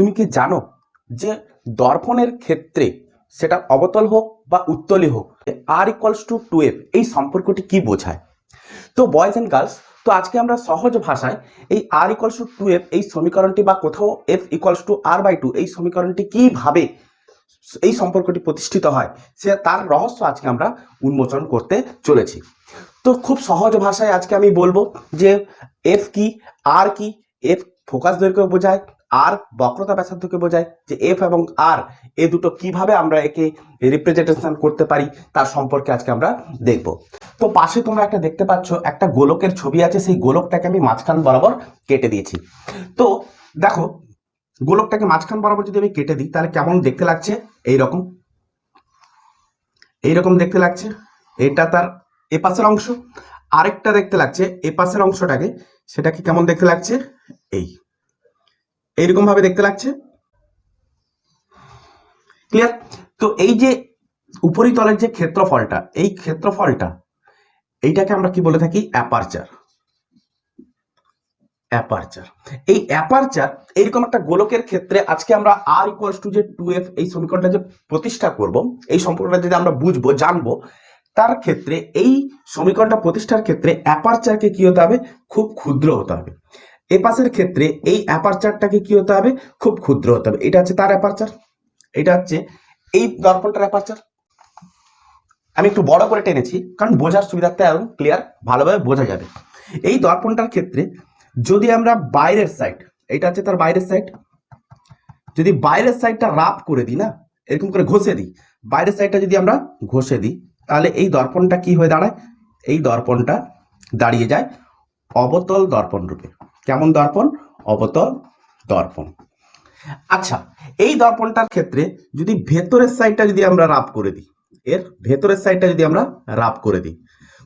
তুমি কি জানো যে দর্পণের ক্ষেত্রে সেটা অবতল হোক বা উত্তলই হোক R equals to two F এই সম্পর্কটি কি বোঝায়? তো বয়েজ অ্যান্ড গার্লস তো আজকে আমরা সহজ ভাষায় এই R equals to two F এই সমীকরণটি বা কোথাও F equals to R by two এই সমীকরণটি কীভাবে এই সম্পর্কটি প্রতিষ্ঠিত হয়, সে তার রহস্য আজকে আমরা উন্মোচন করতে চলেছি। তো খুব সহজ ভাষায় আজকে আমি বলব যে এফ কি আর কি এফ ফোকাস দৈর্ঘ্য বোঝায় আর বক্রতা ব্যাসার্ধকে বোঝায় যে এফ এবং আর এ দুটো কীভাবে আমরা একে রিপ্রেজেন্টেশন করতে পারি, তার সম্পর্কে আজকে আমরা দেখব। তো পাশে তোমরা একটা দেখতে পাচ্ছ, একটা গোলকের ছবি আছে, সেই গোলকটাকে আমি মাঝখান বরাবর কেটে দিয়েছি। তো দেখো, গোলকটাকে মাঝখান বরাবর যদি আমি কেটে দিই, তাহলে কেমন দেখতে লাগছে? এইরকম। এইরকম দেখতে লাগছে, এটা তার এপাশের পাশের অংশ। আরেকটা দেখতে লাগছে এপাশের অংশটাকে, সেটাকে কেমন দেখতে লাগছে? এই। এইরকম ভাবে দেখতে লাগছে? ক্লিয়ার তো এই যে উপরিতলের যে ক্ষেত্রফলটা, এই ক্ষেত্রফলটা, এইটাকে আমরা কি বলে থাকি? অ্যাপারচার অ্যাপারচার এই অ্যাপারচার এইরকম একটা গোলকের ক্ষেত্রে আজকে আমরা আর ইকুয়ালস টু যে টু এফ এই সমীকরণটা যে প্রতিষ্ঠা করব, এই সম্পর্কটা যদি আমরা বুঝব, জানব, তার ক্ষেত্রে এই সমীকরণটা প্রতিষ্ঠার ক্ষেত্রে অ্যাপারচারকে কি হতে হবে? খুব ক্ষুদ্র হতে হবে। এ পাশের ক্ষেত্রে এই অ্যাপারচারটাকে কি হতে হবে? খুব ক্ষুদ্র হতে হবে। এটা হচ্ছে তার অ্যাপারচার এটা হচ্ছে এই দর্পণটার অ্যাপারচার আমি একটু বড় করে টেনেছি, কারণ বোঝার সুবিধার্থে এবং ক্লিয়ার ভালোভাবে বোঝা যাবে। এই দর্পণটার ক্ষেত্রে যদি আমরা বাইরের সাইড এটা হচ্ছে তার বাইরের সাইড যদি বাইরের সাইডটা রাপ করে দিই না, এরকম করে ঘষে দিই, বাইরের সাইডটা যদি আমরা ঘষে দিই, তাহলে এই দর্পণটা কি হয়ে দাঁড়ায়? এই দর্পণটা দাঁড়িয়ে যায় অবতল দর্পণ রূপে। কেমন দর্পণ? অবতল দর্পণ। আচ্ছা এই দর্পণটার ক্ষেত্রে যদি ভেতরের সাইডটা যদি আমরা রাপ করে দিই, এর ভেতরের সাইডটা যদি আমরা রাপ করে দিই,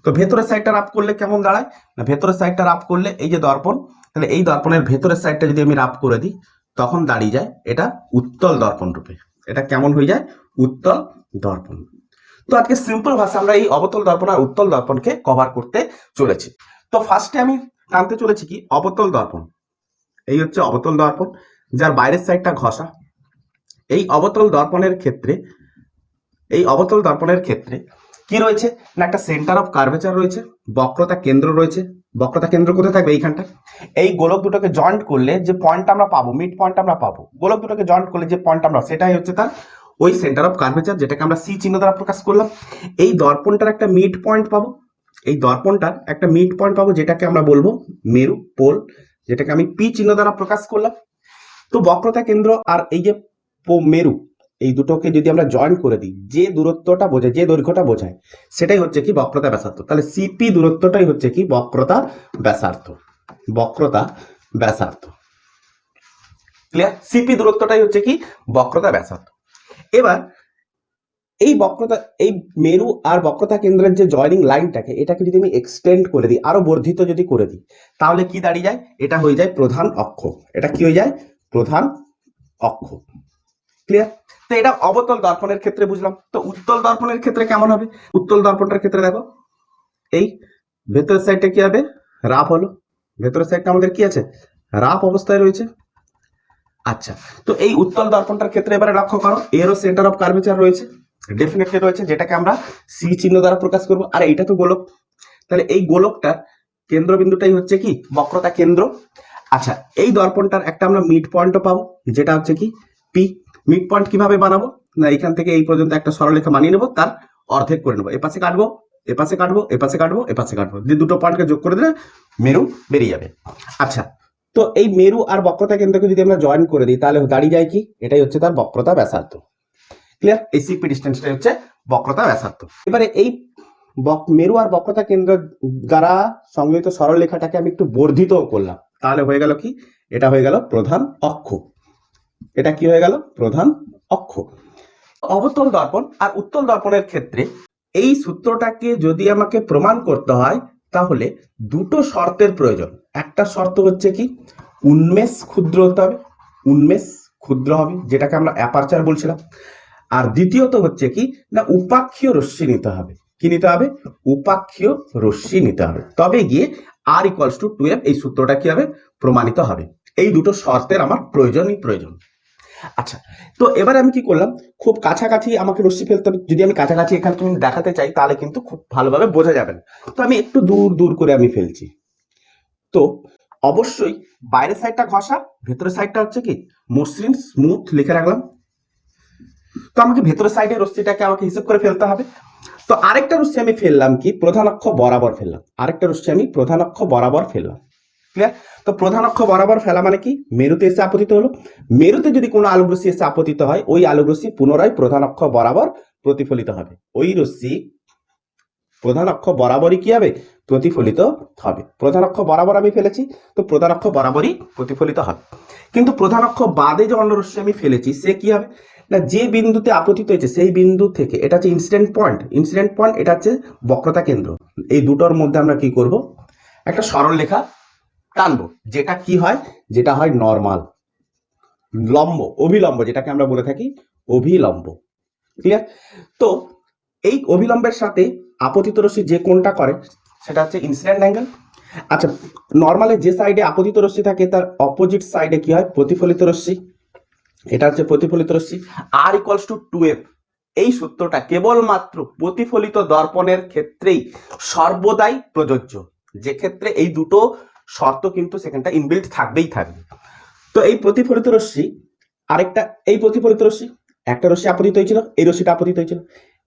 তো ভেতরের সাইডটা রাপ করলে কেমন দাঁড়ায়? না, ভেতরের সাইডটা রাপ করলে এই যে দর্পণ, তাহলে এই দর্পণের ভেতরের সাইডটা যদি আমি রাপ করে দিই, তখন দাঁড়িয়ে যায় এটা উত্তল দর্পণ রূপে। এটা কেমন হয়ে যায়? উত্তল দর্পণ। তো আজকে সিম্পল ভাষা আমরা এই অবতল দর্পণ আর উত্তল দর্পণকে কভার করতে চলেছি। তো ফার্স্টে আমি টানতে চলেছি কি? অবতল দর্পণ। এই হচ্ছে অবতল দর্পণ, যার বাইরের সাইডটা ঘষা। এই অবতল দর্পণের ক্ষেত্রে, এই অবতল দর্পণের ক্ষেত্রে কি রয়েছে? না, একটা সেন্টার অফ কার্ভেচার রয়েছে, বক্রতা কেন্দ্র রয়েছে। বক্রতা কেন্দ্র কোথায় থাকবে এইখানটা? এই গোলক দুটোকে জয়েন্ট করলে যে পয়েন্ট আমরা পাবো মিড পয়েন্ট আমরা পাবো, গোলক দুটোকে জয়েন্ট করলে যে পয়েন্ট আমরা, সেটাই হচ্ছে তার ওই সেন্টার অফ কার্ভেচার যেটাকে আমরা সি চিহ্ন দ্বারা প্রকাশ করলাম। এই দর্পণটার একটা মিড পয়েন্ট পাবো দর্পণটার একটা মিড পয়েন্ট পাবো, যেটাকে আমরা বলব মেরু পোল যেটাকে আমি পি চিহ্ন দ্বারা প্রকাশ করলাম। তো বক্রতা কেন্দ্র আর এই যে মেরু, এই দুটোকে যদি আমরা জয়েন করে দিই, যে দূরত্বটা বোঝায়, যে দৈর্ঘ্যটা বোঝায়, সেটাই হচ্ছে কি বক্রতা ব্যাসার্ধ তাহলে সিপি দূরত্বটাই হচ্ছে কি বক্রতা ব্যাসার্ধ বক্রতা ব্যাসার্ধ ক্লিয়ার সিপি দূরত্বটাই হচ্ছে কি বক্রতা ব্যাসার্ধ এবার এই বক্রতা, এই মেরু আর বক্রতা কেন্দ্রের যে জয়নিং লাইনটাকে এটাকে যদি আমি এক্সটেন্ড করে দিই, আরও বর্ধিত যদি করে দিই, তাহলে কি দাঁড়িয়ে যায়? এটা হয়ে যায় প্রধান অক্ষ। এটা কি হয়ে যায়? প্রধান অক্ষ। ক্লিয়ার তো এটা অবতল দর্পণের ক্ষেত্রে বুঝলাম। তো উত্তল দর্পণের ক্ষেত্রে কেমন হবে? উত্তল দর্পণটার ক্ষেত্রে দেখো, এই ভেতরের সাইডটা কি হবে? রাপ হলো। ভেতরের সাইডটা আমাদের কি আছে? রাপ অবস্থায় রয়েছে। আচ্ছা তো এই উত্তল দর্পণটার ক্ষেত্রে এবারে লক্ষ্য করো এরও সেন্টার অফ কার্ভেচার রয়েছে। ডেফিনেটলি রয়েছে, যেটাকে আমরা সি চিহ্ন দ্বারা প্রকাশ করব। আর এইটা তো গোলক। তাহলে এই গোলকটার কেন্দ্রবিন্দুটাই হচ্ছে কি? বক্রতা কেন্দ্র। আচ্ছা এই দর্পণটার একটা আমরা মিড পয়েন্টও পাবো, যেটা হচ্ছে কি? পি মিড পয়েন্ট কীভাবে বানাবো? না, এখান থেকে এই পর্যন্ত একটা সরলরেখা মানিয়ে নেব, তার অর্ধেক করে নেব। এপাশে কাটবো এপাশে কাটবো এপাশে কাটবো এপাশে কাটবো। দিয়ে দুটো পয়েন্টকে যোগ করে দিলে মেরু বেরিয়ে যাবে। আচ্ছা তো এই মেরু আর বক্রতা কেন্দ্রকে যদি আমরা জয়েন করে দিই, তাহলে দাঁড়িয়ে যায় কি? এটাই হচ্ছে তার বক্রতা ব্যাসার্ধ। ক্লিয়ার এই সিপি ডিস্টেন্সটাই হচ্ছে বক্রতা ব্যাসার্ধ। এবারে এই মেরু আর বক্রতা কেন্দ্র দ্বারা সংগঠিত সরলরেখাটাকে আমি একটু বর্ধিত করলাম। তাহলে হয়ে গেল কি? এটা হয়ে গেল প্রধান অক্ষ। এটা কি হয়ে গেল? প্রধান অক্ষ। অবতল দর্পণ আর উত্তল দর্পণের ক্ষেত্রে এই সূত্রটাকে যদি আমাকে প্রমাণ করতে হয়, তাহলে দুটো শর্তের প্রয়োজন। একটা শর্ত হচ্ছে কি? উন্মেষ ক্ষুদ্র হতে হবে। উন্মেষ ক্ষুদ্র হবে, যেটাকে আমরা অ্যাপারচার বলছিলাম। আর দ্বিতীয়ত হচ্ছে কি? না উপাক্ষীয় রশ্মি নিতে হবে। কি নিতে হবে? উপাক্ষীয় রশ্মি নিতে হবে। তবে গিয়ে আর ইকুয়ালস টু টু এই সূত্রটা কি হবে? প্রমাণিত হবে। এই দুটো শর্তের আমার প্রয়োজনই প্রয়োজন। আচ্ছা তো এবারে আমি কি করলাম? খুব কাছাকাছি আমাকে রশ্মি ফেলতে হবে। যদি আমি কাছাকাছি এখানে তুমি দেখাতে চাই, তাহলে কিন্তু খুব ভালোভাবে বোঝা যাবে না। তো আমি একটু দূর দূর করে আমি ফেলছি। তো অবশ্যই বাইরের সাইডটা ঘষা, ভেতরের সাইডটা হচ্ছে কি? মসৃণ স্মুথ লিখে রাখলাম। তো আমাকে ভেতরের সাইডে রশ্মিটাকে আমাকে হিসেব করে ফেলতে হবে। তো আরেকটা রশ্মি আমি ফেললাম কি? প্রধান অক্ষ বরাবর ফেললাম। আরেকটা রশ্মি আমি প্রধান অক্ষ বরাবর ফেললাম। ক্লিয়ার তো প্রধান অক্ষ বরাবর ফেলা মানে কি? মেরুতে এসে আপতিত হলো। মেরুতে যদি কোনো আলোক রশ্মি এসে আপতিত হয়, ওই আলোক রশ্মি পুনরায় প্রধান অক্ষ বরাবর প্রতিফলিত হবে। ওই রশ্মি প্রধান অক্ষ বরাবরই কি হবে? প্রতিফলিত হবে। প্রধান অক্ষ বরাবর আমি ফেলেছি, তো প্রধান অক্ষ বরাবরই প্রতিফলিত হবে। কিন্তু প্রধান অক্ষ বাদে যে অন্য রশ্মি আমি ফেলেছি, সে কি হবে? না, যে বিন্দুতে আপতিত হয়েছে, সেই বিন্দু থেকে, এটা হচ্ছে ইনসিডেন্ট পয়েন্ট ইনসিডেন্ট পয়েন্ট এটা হচ্ছে বক্রতা কেন্দ্র। এই দুটোর মধ্যে আমরা কি করব? একটা সরল রেখা টানবো, যেটা কি হয়? যেটা হয় নর্মাল লম্ব, অভিলম্ব, যেটাকে আমরা বলে থাকি অভিলম্ব। ক্লিয়ার তো, এই অভিলম্বের সাথে আপতিত রশ্মি যে কোনটা করে, সেটা হচ্ছে ইনসিডেন্ট অ্যাঙ্গেল আচ্ছা নর্মালে যে সাইডে আপতিত রশ্মি থাকে, তার অপোজিট সাইডে কি হয়? প্রতিফলিত রশ্মি। এটা হচ্ছে প্রতিফলিত রশ্মি। R equals to two F এই সূত্রটা কেবলমাত্র প্রতিফলিত দর্পণের ক্ষেত্রেই সর্বদাই প্রযোজ্য। যে ক্ষেত্রে এই দুটো শর্ত কিন্তু সেখানটা ইনবিল্ট থাকবেই থাকবে। তো এই প্রতিফলিত রশ্মি, আরেকটা, এই প্রতিফলিত রশ্মি, একটা রশ্মি আপতিত হয়েছিল, এই রশ্মিটা আপতিত হয়েছিল।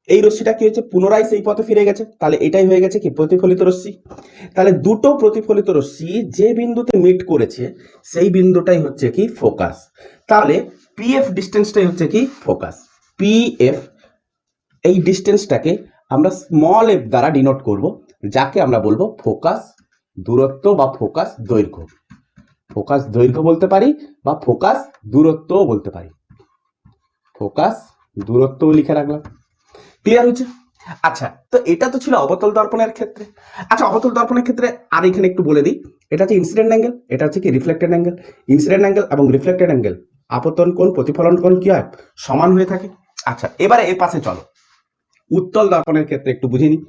এই রশ্মিটা কি হয়েছে? পুনরায় সেই পথে ফিরে গেছে। তাহলে এটাই হয়ে গেছে কি? প্রতিফলিত রশ্মি। তাহলে দুটো প্রতিফলিত রশ্মি যে বিন্দুতে মিট করেছে, সেই বিন্দুটাই হচ্ছে কি? ফোকাস তাহলে পিএফ ডিস্টেন্সটাই হচ্ছে কি? ফোকাস পিএফ এই ডিস্টেন্সটাকে আমরা স্মল এফ দ্বারা ডিনোট করব যাকে আমরা বলব ফোকাস দূরত্ব বা ফোকাস দৈর্ঘ্য। ফোকাস দৈর্ঘ্য বলতে পারি বা ফোকাস দূরত্বও বলতে পারি। ফোকাস দূরত্বও লিখে রাখলাম। ক্লিয়ার হচ্ছে আচ্ছা তো এটা তো ছিল অবতল দর্পণের ক্ষেত্রে। আচ্ছা অবতল দর্পণের ক্ষেত্রে আর এখানে একটু বলে দিই। এটা হচ্ছে ইনসিডেন্ট অ্যাঙ্গেল এটা হচ্ছে কি রিফ্লেক্টেড অ্যাঙ্গেল ইনসিডেন্ট অ্যাঙ্গেল এবং রিফ্লেক্টেড অ্যাঙ্গেল আপতন কোণ, প্রতিফলন কোণ কি হয়? সমান হয়ে থাকে। আচ্ছা এবারে এর পাশে চলো। উত্তল দর্পণের ক্ষেত্রে একটু বুঝে নিই।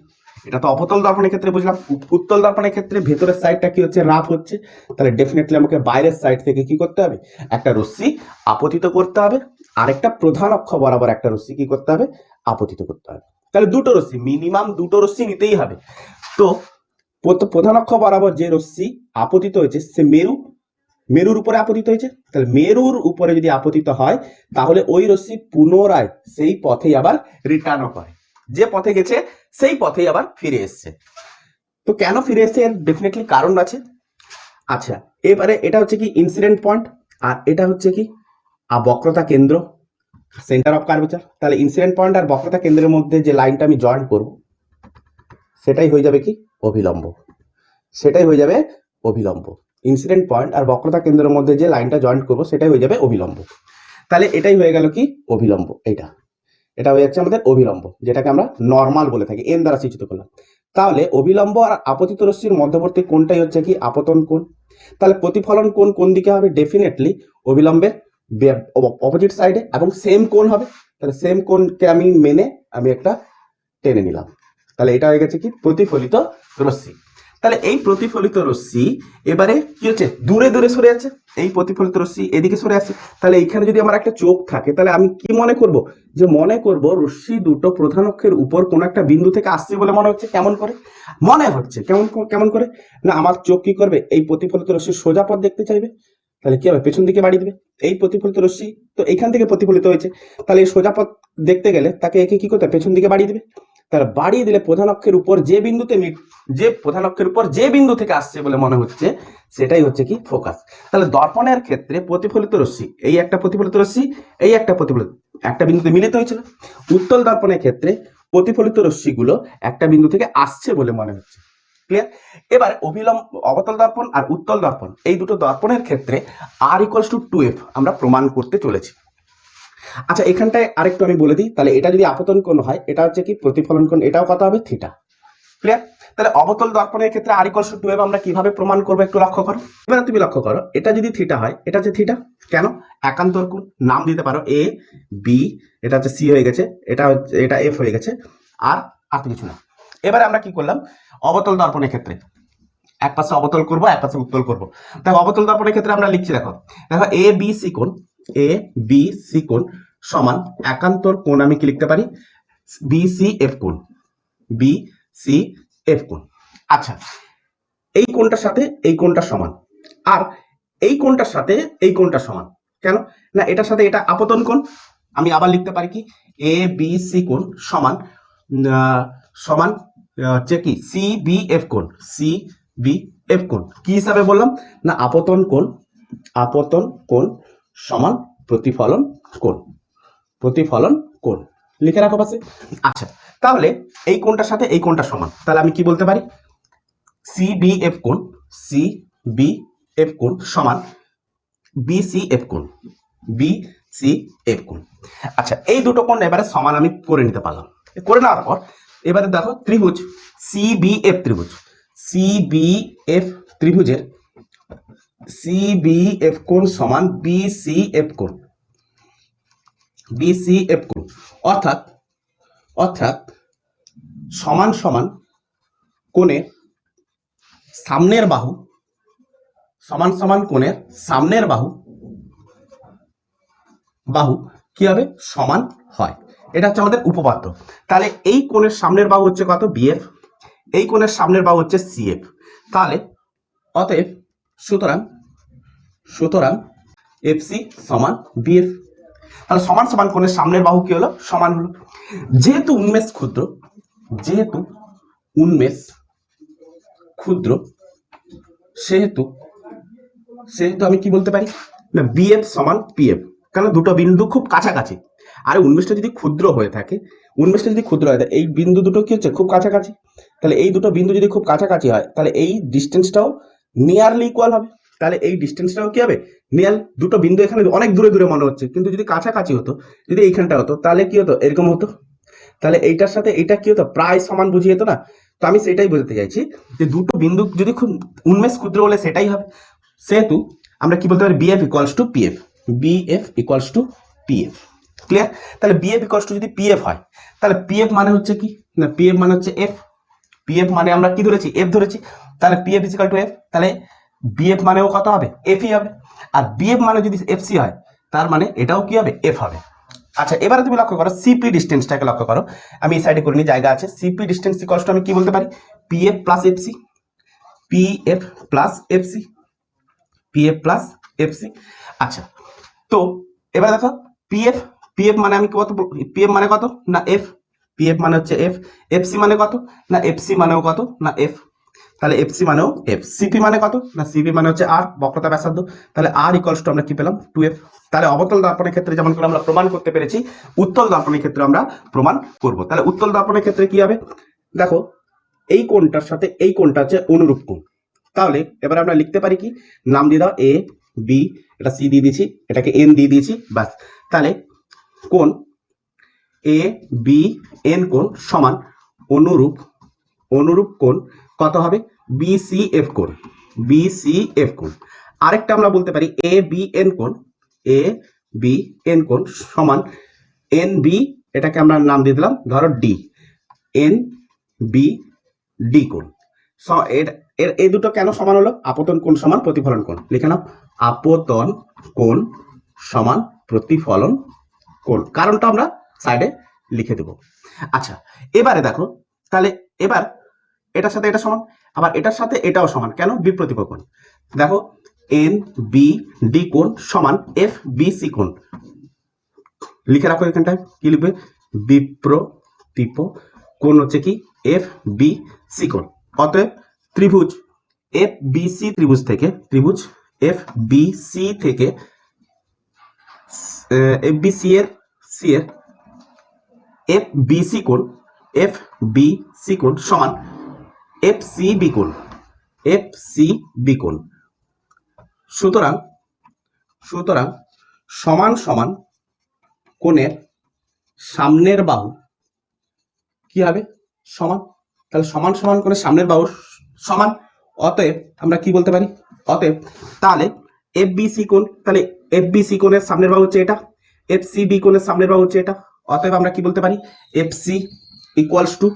এটা তো অপতল দর্পণের ক্ষেত্রে বুঝলাম। উত্তল দর্পণের ক্ষেত্রে ভেতরের সাইডটা কি হচ্ছে? রাফ হচ্ছে। তাহলে ডেফিনেটলি আমাকে বাইরের সাইড থেকে কি করতে হবে? একটা রশ্মি আপতিত করতে হবে। আরেকটা প্রধান অক্ষ বরাবর একটা রশ্মি কি করতে হবে? আপতিত করতে হবে। তাহলে দুটো রশ্মি মিনিমাম দুটো রশ্মি নিতেই হবে। তো প্রধান অক্ষ বরাবর যে রশ্মি আপতিত হয়েছে, সে মেরু মেরুর উপরে আপতিত হয়েছে। তাহলে মেরুর উপরে যদি আপতিত হয়, তাহলে ওই রশ্মি পুনরায় সেই পথেই আবার রিটার্নও করে। যে পথে গেছে, সেই পথেই আবার ফিরে এসছে। তো কেন ফিরে এসছে? এর ডেফিনেটলি কারণ আছে। আচ্ছা এবারে এটা হচ্ছে কি ইনসিডেন্ট পয়েন্ট আর এটা হচ্ছে কি? বক্রতা কেন্দ্র। সেন্টার অফ কার্ভেচার তাহলে ইনসিডেন্ট পয়েন্ট আর বক্রতা কেন্দ্রের মধ্যে যে লাইনটা আমি জয়েন্ট করব, সেটাই হয়ে যাবে কি? অভিলম্ব। সেটাই হয়ে যাবে অভিলম্ব। ইনসিডেন্ট পয়েন্ট আর বক্রতা কেন্দ্রের মধ্যে যে লাইনটা জয়েন্ট করব, সেটাই হয়ে যাবে অভিলম্ব তাহলে এটাই হয়ে গেল কি? অভিলম্ব এটা এটা হয়ে যাচ্ছে আমাদের অভিলম্ব যেটাকে আমরা নর্মাল বলে থাকি এন দ্বারা সূচিত করলাম। তাহলে অভিলম্ব আর আপতিত রশ্মির মধ্যবর্তী কোনটাই হচ্ছে কি? আপতন কোণ। তাহলে প্রতিফলন কোণ কোন দিকে হবে? ডেফিনেটলি অবিলম্বের অপোজিট সাইডে এবং সেম কোণ হবে। তাহলে সেম কোণকে আমি মেনে আমি একটা টেনে নিলাম। তাহলে এটা হয়ে গেছে কি? প্রতিফলিত রশ্মি। তাহলে এই প্রতিফলিত রশ্মি এবারে কি হচ্ছে? দূরে দূরে সরে আছে। এই প্রতিফলিত রশ্মি এদিকে সরে আছে। তাহলে এইখানে যদি আমার একটা চোখ থাকে, তাহলে আমি কি মনে করব? যে মনে করব রশ্মি দুটো প্রধান অক্ষের উপর কোন একটা বিন্দু থেকে আসছে বলে মনে হচ্ছে। কেমন করে? মনে হচ্ছে। কেমন কেমন করে? না, আমার চোখ কি করবে? এই প্রতিফলিত রশ্মির সোজা পথ দেখতে চাইবে। তাহলে কি হবে? পেছন দিকে বাড়িয়ে দিবে। এই প্রতিফলিত রশ্মি তো এইখান থেকে প্রতিফলিত হয়েছে। তাহলে এই সোজা পথ দেখতে গেলে তাকে একে কি করতে? পেছন দিকে বাড়িয়ে দিবে। তাহলে বাড়িয়ে দিলে প্রধান অক্ষের উপর যে বিন্দুতে যে প্রধান অক্ষের উপর যে বিন্দু থেকে আসছে বলে মনে হচ্ছে, সেটাই হচ্ছে কি ফোকাস তাহলে দর্পণের ক্ষেত্রে প্রতিফলিত রশ্মি, এই একটা প্রতিফলিত রশ্মি, এই একটা প্রতিফলিত, একটা বিন্দুতে মিলিত হয়েছিল। উত্তল দর্পণের ক্ষেত্রে প্রতিফলিত রশ্মিগুলো একটা বিন্দু থেকে আসছে বলে মনে হচ্ছে। ক্লিয়ার এবার অভিলম্ব, অবতল দর্পণ আর উত্তল দর্পণ, এই দুটো দর্পণের ক্ষেত্রে R equals to two F আমরা প্রমাণ করতে চলেছি। আচ্ছা এখানটায় আরেকটু আমি বলে দিই, তাহলে এটা যদি আপতন কোণ হয়, এটা হচ্ছে কি প্রতিফলন কোণ, এটাও কত হবে? থিটা। ক্লিয়ার তাহলে অবতল দর্পণের ক্ষেত্রে আর ইকুয়ালস টু টু আমরা কীভাবে প্রমাণ করব একটু লক্ষ্য করো? এবার তুমি লক্ষ্য করো, এটা যদি থিটা হয়, এটা হচ্ছে থিটা। কেন? একান্তর কোণ, নাম দিতে পারো এ বি এটা হচ্ছে সি হয়ে গেছে, এটা হচ্ছে, এটা এফ হয়ে গেছে, আর আর কিছু না। এবারে আমরা কি করলাম? অবতল দর্পণের ক্ষেত্রে। এক পাশে অবতল করব, এক পাশে উত্তল করব। দেখো, অবতল দর্পণের ক্ষেত্রে আমরা লিখছি, দেখো। দেখো এ বি সি কোণ এ বি সি কোণ সমান একান্তর কোণ আমি কি লিখতে পারি? বি সি এফ কোণ। বি সি এফ কোণ। আচ্ছা এই কোণটার সাথে এই কোণটা সমান। আর এই কোণটার সাথে এই কোণটা সমান। কেন? না, এটার সাথে এটা আপতন কোণ। আমি আবার লিখতে পারি কি? এ বি সি কোণ সমান সমান হচ্ছে কি? সি বি এফ কোণ। সি বি এফ কোণ। কি হিসাবে বললাম? না, আপতন কোণ আপতন কোণ সমান প্রতিফলন কোণ। প্রতিফলন কোণ। লিখে রাখো পাশে। আচ্ছা তাহলে এই কোণটার সাথে এই কোণটা সমান। তাহলে আমি কি বলতে পারি? সি বি এফ কোণ এফ কোণ সমান বি সি এফ কোণ এফ কোণ। আচ্ছা এই দুটো কোণ এবারে সমান আমি করে নিতে পারলাম। করে নেওয়ার পর, এবারে দেখো ত্রিভুজ সি বি এফ ত্রিভুজ। সি বি এফ ত্রিভুজের সি বি এফ কোণ সমান বি সি এফ কোণ। বি সি এফ কোণ। অর্থাৎ অর্থাৎ সমান সমান কোণের সামনের বাহু, সমান সমান কোণের সামনের বাহু বাহু কি হবে সমান হয়? এটা হচ্ছে আমাদের উপপাদ্য। তাহলে এই কোণের সামনের বাহু হচ্ছে কত? বিএফ এই কোণের সামনের বাহু হচ্ছে সিএফ তাহলে অতএব সুতরাং সুতরাং এফসি সমান বিএফ। তাহলে সমান সমান কোণের সামনের বাহু কি হলো? সমান হলো। যেহেতু উন্মেষ ক্ষুদ্র, যেহেতু উন্মেষ ক্ষুদ্র, সেহেতু সেহেতু আমি কি বলতে পারি? না, বিএফ সমান পিএফ। কারণ দুটো বিন্দু খুব কাছাকাছি। আর উন্মেষটা যদি ক্ষুদ্র হয়ে থাকে, উন্মেষটা যদি ক্ষুদ্র হয় এই বিন্দু দুটো কি হচ্ছে? খুব কাছাকাছি। তাহলে এই দুটো বিন্দু যদি খুব কাছাকাছি হয়, তাহলে এই ডিস্টেন্সটাও নিয়ারলি ইকুয়াল হবে। তাহলে এই ডিস্টেন্সটাও কি হবে? নিয়ার দুটো বিন্দু এখানে অনেক দূরে দূরে মনে হচ্ছে। কিন্তু যদি কাছাকাছি হতো, যদি এইখানটা হতো, তাহলে কি হতো? এরকম হতো। তাহলে এইটার সাথে এইটা কি হতো? প্রায় সমান বুঝিয়ে যেত না? তো আমি সেটাই বোঝাতে চাইছি যে দুটো বিন্দু যদি খুব উন্মেষ ক্ষুদ্র হলে সেটাই হবে। সেহেতু আমরা কি বলতে পারি? BF equals to PF BF equals to PF clear তাহলে বিএফ ইকুয়ালস টু যদি পিএফ হয়, তাহলে পিএফ মানে হচ্ছে কি? না পিএফ মানে হচ্ছে এফ পিএফ মানে আমরা কি ধরেছি? এফ ধরেছি। তাহলে পিএফ ইজিক্যাল টু এফ তাহলে বিএফ মানেও কত হবে? এফই হবে। আর বিএফ মানে যদি এফসি হয়, তার মানে এটাও কি হবে? এফ হবে। আচ্ছা এবারে তুমি লক্ষ্য করো সিপি ডিস্টেন্সটাকে লক্ষ্য করো। আমি এই সাইডে করে নিই জায়গা আছে। সিপি ডিস্টেন্স ইকুয়ালস আমি কি বলতে পারি? PF plus FC PF plus FC PF plus FC আচ্ছা তো এবার দেখো পিএফ পিএফ মানে আমি কত পিএফ মানে কত? না এফ পিএফ মানে হচ্ছে এফ এফসি মানে কত? না এফসি মানেও কত? না এফ তাহলে এফসি মানেও এফ সিপি মানে কত? না সিপি মানে হচ্ছে আর বক্রতা ব্যাসার্ধ। তাহলে আর ইকুয়ালস টু আমরা কি পেলাম? টু এফ তাহলে অবতল দর্পণের ক্ষেত্রে যেমন করে আমরা প্রমাণ করতে পেরেছি, উত্তল দর্পণের ক্ষেত্রে আমরা প্রমাণ করব। তাহলে উত্তল দর্পণের ক্ষেত্রে কি হবে? দেখো, এই কোণটার সাথে এই কোণটা হচ্ছে অনুরূপ কোণ। তাহলে এবার আমরা লিখতে পারি কি? নাম দিয়ে দাও এ বি এটা সি দিয়ে দিয়েছি, এটাকে এন দিয়ে দিয়েছি বাস তাহলে কোণ এ বি এন কোণ সমান অনুরূপ অনুরূপ কোণ কত হবে? বি সি এফ কোণ বি সি এফ কোণ আরেকটা আমরা বলতে পারি এ বি এন কোণ এ বি এন কোণ সমান এন বি এটাকে আমরা নাম দিয়ে দিলাম, ধরো ডি এন বি ডি কোণ স- এর এর, এই দুটো কেন সমান হলো? আপতন কোণ সমান প্রতিফলন কোণ। লিখে নাও, আপতন কোণ সমান প্রতিফলন কোণ। কারণটা আমরা সাইডে লিখে দেব। আচ্ছা এবারে দেখো, তাহলে এবার এটার সাথে এটা সমান, আবার এটার সাথে এটাও সমান। কেন? বিপ্রতিপ কোণ দেখো এন বি ডি কোণ সমান এফ বি সি কোণ। লিখে রাখো এখানটায়, কি লিখবে? বিপ্রতিপ কোণ হচ্ছে কি? এফ বি সি কোণ। অতএব ত্রিভুজ এফ বি সি ত্রিভুজ থেকে, ত্রিভুজ এফ বি সি থেকে এফ বি সি এর সি এর এফ বি সি কোণ এফ বি সি কোণ সমান এফ সি বি কোণ এফ সি বি কোণ সুতরাং সুতরাং সমান সমান কোণের সামনের বাহু কি হবে? সমান। তাহলে সমান সমান করে সামনের বাহু সমান। অতএব আমরা কি বলতে পারি? অতএব তাহলে এফ বি সি কোণ, তাহলে এফ বি সি কোণের সামনের বাহু হচ্ছে এটা এফ সি বি কোণের সামনের বাহু হচ্ছে এটা। অতএব আমরা কি বলতে পারি? F C equals to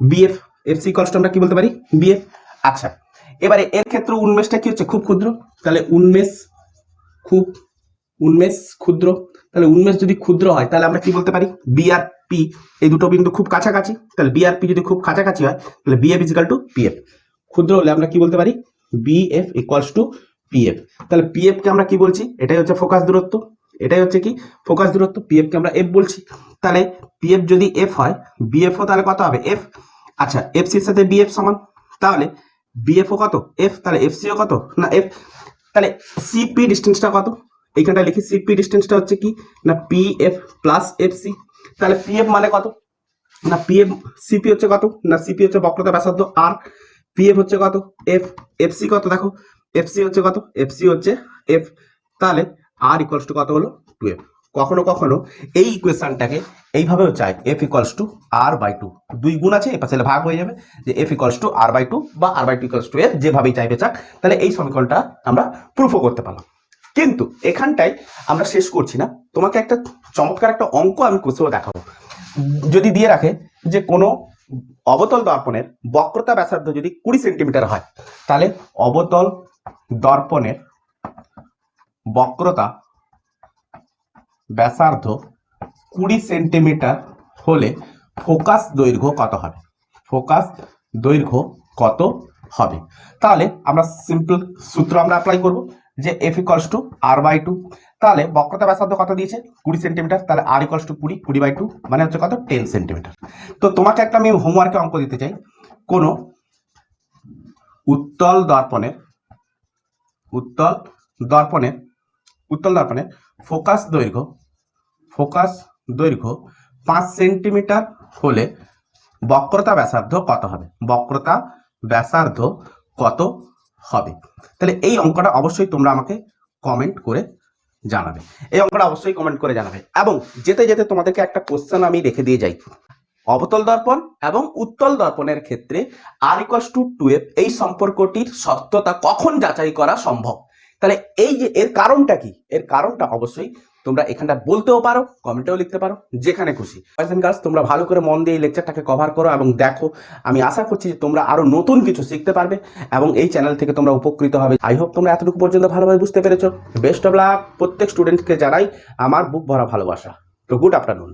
B F F C equals to আমরা কি বলতে পারি? বিএফ আচ্ছা এবারে এর ক্ষেত্রে উন্মেষটা কি হচ্ছে? খুব ক্ষুদ্র। তাহলে উন্মেষ খুব, উন্মেষ ক্ষুদ্র। তাহলে উন্মেষ যদি ক্ষুদ্র হয়, তাহলে আমরা কি বলতে পারি? বি আর পি এই দুটো বিন্দু খুব কাছাকাছি। তাহলে বি আর পি যদি খুব কাছাকাছি হয়, তাহলে B F equal to P F ক্ষুদ্র হলে আমরা কি বলতে পারি? B F equals to P F তাহলে পি কে আমরা কি বলছি? এটাই হচ্ছে ফোকাস দূরত্ব। এটাই হচ্ছে কি? ফোকাস দূরত্ব। পি কে আমরা এফ বলছি। তাহলে পি এফ যদি এফ হয় বিএফও তাহলে কত হবে? এফ আচ্ছা এফ সির সাথে বিএফ সমান। তাহলে বিএফও কত? এফ তাহলে এফ সিও কত? না এফ তাহলে সিপি ডিস্টেন্সটা কত? এইখানটা লিখি সিপি ডিস্টেন্সটা হচ্ছে কি? না P F plus F C তাহলে পি এফ মানে কত? না পি এফ সিপি হচ্ছে কত? না সিপি হচ্ছে বক্রতা ব্যাসার্ধ আর পি এফ হচ্ছে কত? এফ এফ সি কত? দেখো এফ সি হচ্ছে কত? এফ সি হচ্ছে এফ তাহলে আর ইকুয়ালস টু কত হলো? টু এফ কখনো কখনো এই ইকুয়েশনটাকে এইভাবেও চাই F equals to R by two দুই গুণ আছে, এপাশে ভাগ হয়ে যাবে যে F equals to R by two বা R by two equals to F যেভাবেই চাইবে চাক, তাহলে এই সমীকরণটা আমরা প্রুফও করতে পারলাম। কিন্তু এখানটাই আমরা শেষ করছি না। তোমাকে একটা চমৎকার একটা অঙ্ক আমি কোষেও দেখাবো। যদি দিয়ে রাখে যে কোনো অবতল দর্পণের বক্রতা ব্যাসার্ধ যদি কুড়ি সেন্টিমিটার হয়, তাহলে অবতল দর্পণের বক্রতা ব্যাসার্ধ কুড়ি সেন্টিমিটার হলে ফোকাস দৈর্ঘ্য কত হবে? ফোকাস দৈর্ঘ্য কত হবে? তাহলে আমরা সিম্পল সূত্র আমরা অ্যাপ্লাই করব যে F equals to R by two তাহলে বক্রতা ব্যাসার্ধ কত দিয়েছে? কুড়ি সেন্টিমিটার। তাহলে আর ইকলস টু কুড়ি কুড়ি বাই টু মানে হচ্ছে কত? Ten centimetre. তো তোমাকে একটা আমি হোমওয়ার্কে অঙ্ক দিতে চাই। কোনো উত্তল দর্পণের উত্তল দর্পণের উত্তল দর্পণের ফোকাস দৈর্ঘ্য ফোকাস দৈর্ঘ্য পাঁচ সেন্টিমিটার হলে বক্রতা ব্যাসার্ধ কত হবে? বক্রতা ব্যাসার্ধ কত হবে? তাহলে এই অঙ্কটা অবশ্যই তোমরা আমাকে কমেন্ট করে জানাবে। এই অঙ্কটা অবশ্যই কমেন্ট করে জানাবে। এবং যেতে যেতে তোমাদেরকে একটা কোশ্চেন আমি রেখে দিয়ে যাই। অবতল দর্পণ এবং উত্তল দর্পণের ক্ষেত্রে আর ইকস টু টু এই সম্পর্কটির সত্যতা কখন যাচাই করা সম্ভব? তাহলে এই যে এর কারণটা কি? এর কারণটা অবশ্যই তোমরা এখানটা বলতেও পারো, কমেন্টেও লিখতে পারো, যেখানে খুশি। গার্লস তোমরা ভালো করে মন দিয়ে এই লেকচারটাকে কভার করো এবং দেখো। আমি আশা করছি যে তোমরা আরও নতুন কিছু শিখতে পারবে এবং এই চ্যানেল থেকে তোমরা উপকৃত হবে। আই হোপ তোমরা এতটুকু পর্যন্ত ভালোভাবে বুঝতে পেরেছ। বেস্ট অফ লাক প্রত্যেক স্টুডেন্টকে জানাই আমার বুক ভরা ভালোবাসা। তো গুড আফটারনুন